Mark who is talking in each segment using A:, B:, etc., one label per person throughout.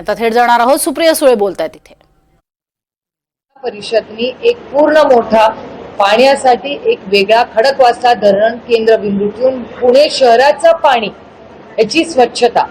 A: आता थेट जाणार आहोत. सुप्रिया सुळे बोलतायत तिथे
B: परिषदनी एक पूर्ण मोठा पाण्यासाठी एक वेगळा खडकवासला धरण केंद्रबिंदू ठेवून पुणे शहराचं पाणी याची स्वच्छता.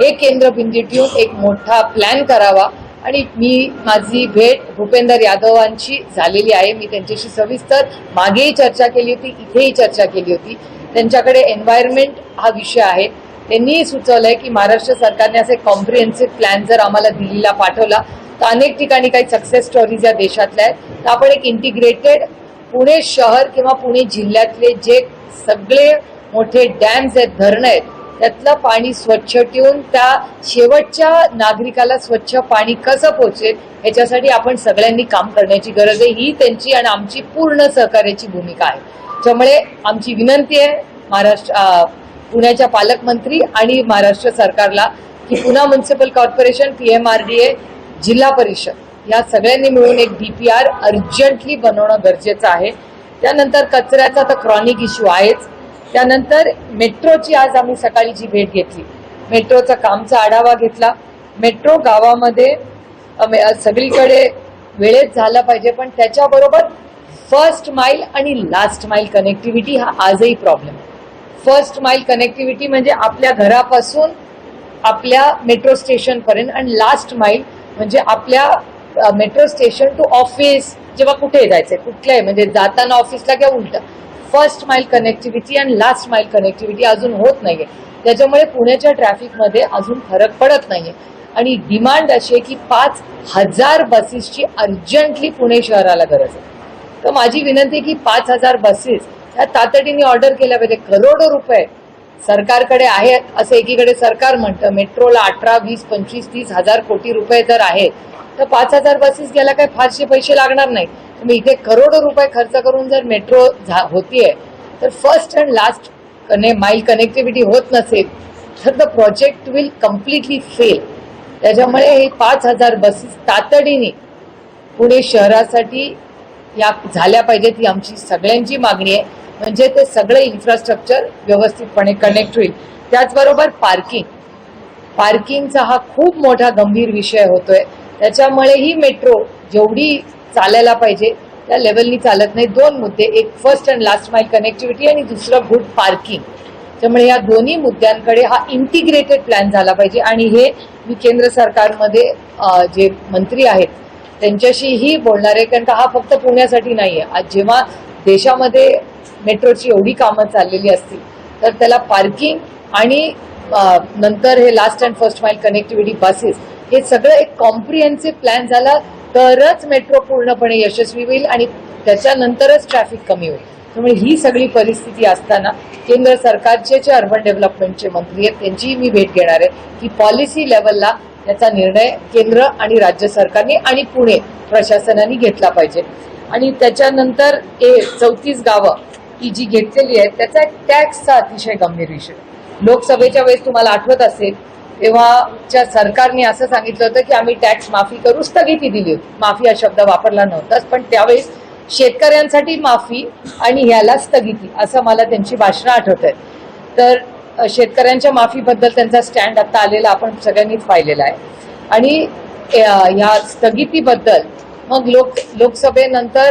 B: हे केंद्रबिंदू ठेवून एक मोठा प्लॅन करावा. आणि मी माझी भेट भूपेंदर यादवांची झालेली आहे. मी त्यांच्याशी सविस्तर मागेही चर्चा केली होती इथेही चर्चा केली होती. त्यांच्याकडे एन्व्हायरमेंट हा विषय आहे. त्यांनीही सुचवलंय की महाराष्ट्र सरकारने असे कॉम्प्रिहेन्सिव्ह प्लॅन जर आम्हाला दिल्लीला पाठवला तर अनेक ठिकाणी काही सक्सेस स्टोरीज या देशातल्या आहेत. तर आपण एक इंटिग्रेटेड पुणे शहर किंवा पुणे जिल्ह्यातले जे सगळे मोठे डॅम्स आहेत धरणं आहेत त्यातलं पाणी स्वच्छ ठेवून त्या शेवटच्या नागरिकाला स्वच्छ पाणी कसं पोहोचेल याच्यासाठी आपण सगळ्यांनी काम करण्याची गरज आहे. ही त्यांची आणि आमची पूर्ण सहकार्याची भूमिका आहे. त्यामुळे आमची विनंती आहे महाराष्ट्र पुण्याच्या पालकमंत्री आणि महाराष्ट्र सरकारला की पुन्हा municipal corporation P M R D A Zilla Parishad या सगळ्यांनी मिळून एक बी पी आर अर्जंटली बनवणं गरजेचं आहे. त्यानंतर कचऱ्याचा तर क्रॉनिक इश्यू आहेच. त्यानंतर मेट्रोची आज आम्ही सकाळी जी भेट घेतली. मेट्रोचा कामचा आढावा घेतला. मेट्रो गावामध्ये सगळीकडे वेळेत झालं पाहिजे पण त्याच्याबरोबर फर्स्ट माईल आणि लास्ट माईल कनेक्टिव्हिटी हा आजही प्रॉब्लेम आहे. फर्स्ट माईल कनेक्टिव्हिटी म्हणजे आपल्या घरापासून आपल्या मेट्रो स्टेशन पर्यंत आणि लास्ट माईल म्हणजे आपल्या मेट्रो स्टेशन टू ऑफिस जेव्हा कुठे जायचंय कुठल्याही म्हणजे जाताना ऑफिसला किंवा उलट. फर्स्ट माईल कनेक्टिव्हिटी आणि लास्ट माईल कनेक्टिव्हिटी अजून होत नाहीये. त्याच्यामुळे पुण्याच्या ट्रॅफिकमध्ये अजून फरक पडत नाहीये. आणि डिमांड अशी आहे की पाच हजार बसेसची अर्जंटली पुणे शहराला गरज आहे. तर माझी विनंती आहे की पाच हजार बसेस या तातडीने ऑर्डर केल्या पाहिजे करोडो रुपये सरकारकडे आहेत असं एकीकडे सरकार म्हणतं. मेट्रोला अठरा वीस पंचवीस तीस हजार कोटी रुपये जर आहेत तर पाच हजार बसेस घ्यायला काही फारसे पैसे लागणार नाही. तुम्ही इथे करोडो रुपये खर्च करून जर मेट्रो होतीये तर फर्स्ट अँड लास्ट कने माईल कनेक्टिव्हिटी होत नसेल तर the project will completely fail त्याच्यामुळे हे पाच हजार बसेस तातडीने पुणे शहरासाठी या झाल्या पाहिजेत ही आमची सगळ्यांची मागणी आहे. म्हणजे ते सगळे इन्फ्रास्ट्रक्चर व्यवस्थितपणे कनेक्ट होईल. त्याचबरोबर पार्किंग पार्किंगचा हा खूप मोठा गंभीर विषय होतोय. त्याच्यामुळे ही मेट्रो जेवढी चालायला पाहिजे त्या लेवलनी चालत नाही. दोन मुद्दे. एक first and last mile connectivity आणि दुसरं गुड पार्किंग त्यामुळे या दोन्ही मुद्द्यांकडे हा इंटिग्रेटेड प्लॅन झाला पाहिजे. आणि हे मी केंद्र सरकारमध्ये जे मंत्री आहेत त्यांच्याशीही बोलणार आहे. कारण का हा फक्त पुण्यासाठी नाही आहे आज जेव्हा देशामध्ये मेट्रोची एवढी कामं चाललेली असतील तर त्याला पार्किंग आणि नंतर हे last and first mile connectivity buses हे सगळं एक कॉम्प्रिहेन्सिव्ह प्लॅन झाला तरच मेट्रो पूर्णपणे यशस्वी होईल आणि त्याच्यानंतरच ट्रॅफिक कमी होईल. त्यामुळे ही सगळी परिस्थिती असताना केंद्र सरकारचे जे अर्बन डेव्हलपमेंटचे मंत्री आहेत त्यांचीही मी भेट घेणार आहे की पॉलिसी लेवलला त्याचा निर्णय केंद्र आणि राज्य सरकारने आणि पुणे प्रशासनाने घेतला पाहिजे. आणि त्याच्यानंतर हे चौतीस गावं की जी घेतलेली आहे त्याचा एक टॅक्सचा अतिशय गंभीर विषय. लोकसभेच्या वेळेस तुम्हाला आठवत असेल तेव्हाच्या सरकारने असं सांगितलं होतं की आम्ही टॅक्स माफी करू स्थगिती दिली होती. माफी हा शब्द वापरला नव्हताच पण त्यावेळेस शेतकऱ्यांसाठी माफी आणि ह्याला स्थगिती असं मला त्यांची भाषणं आठवत आहेत. तर शेतकऱ्यांच्या माफीबद्दल त्यांचा स्टँड आत्ता आलेला आपण सगळ्यांनीच पाहिलेला आहे. आणि ह्या स्थगितीबद्दल मग लोक लोकसभेनंतर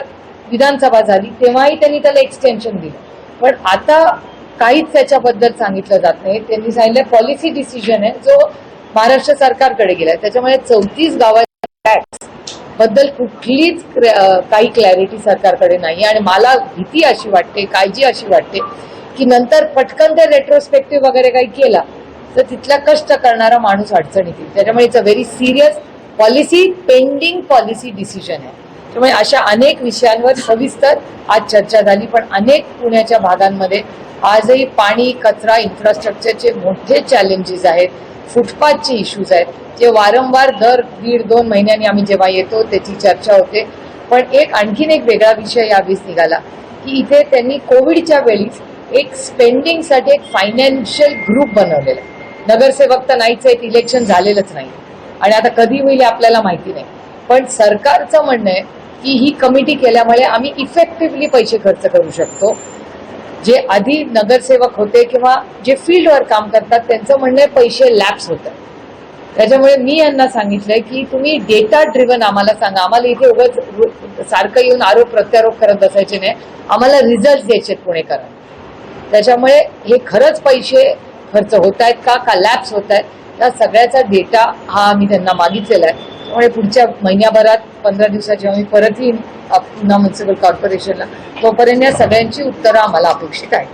B: विधानसभा झाली तेव्हाही त्यांनी त्याला एक्सटेन्शन दिलं. पण आता काहीच त्याच्याबद्दल सांगितलं जात नाही. त्यांनी सांगितलं पॉलिसी डिसिजन आहे जो महाराष्ट्र सरकारकडे गेलाय. त्याच्यामुळे चौतीस गावाच्या टॅक्सबद्दल कुठलीच काही क्लॅरिटी सरकारकडे नाही आणि मला भीती अशी वाटते काळजी अशी वाटते की नंतर पटकन ते रेट्रोस्पेक्टिव्ह वगैरे काही केला तर तिथला कष्ट करणारा माणूस अडचणीत येईल. त्याच्यामुळे it's a very serious policy pending policy decision आहे. त्यामुळे अशा अनेक विषयांवर सविस्तर आज चर्चा झाली पण अनेक पुण्याच्या भागांमध्ये आजही पाणी कचरा इन्फ्रास्ट्रक्चरचे मोठे चॅलेंजेस आहेत फुटपाथचे इश्यूज आहेत. जे वारंवार दर दीड दोन महिन्यांनी आम्ही जेव्हा येतो त्याची चर्चा होते. पण एक आणखीन एक वेगळा विषय यावेळेस निघाला की इथे त्यांनी कोविडच्या वेळीच एक स्पेंडिंगसाठी एक फायनान्शियल ग्रुप बनवलेला आहे. नगरसेवक तर नाहीच आहेत इलेक्शन झालेलंच नाही. आणि आता कधी होईल हे आपल्याला माहिती नाही. पण सरकारचं म्हणणं आहे की ही कमिटी केल्यामुळे आम्ही इफेक्टिव्हली पैसे खर्च करू शकतो. जे आधी नगरसेवक होते किंवा जे फील्डवर काम करतात त्यांचं म्हणणं आहे पैसे लॅप्स होतात. त्याच्यामुळे मी यांना सांगितलंय की तुम्ही डेटा ड्रिव्हन आम्हाला सांगा. आम्हाला इथे उगाच सारखं येऊन आरोप प्रत्यारोप करत बसायचे नाही. आम्हाला रिझल्ट द्यायचे पुणेकर त्याच्यामुळे हे खरंच पैसे खर्च होत आहेत का का लॅप्स होत आहेत या सगळ्याचा डेटा हा आम्ही त्यांना मागितलेला आहे. त्यामुळे पुढच्या महिन्याभरात पंधरा दिवसात जेव्हा मी परत येईन पुन्हा म्युन्सिपल कॉर्पोरेशनला तोपर्यंत या सगळ्यांची उत्तरं आम्हाला अपेक्षित आहेत.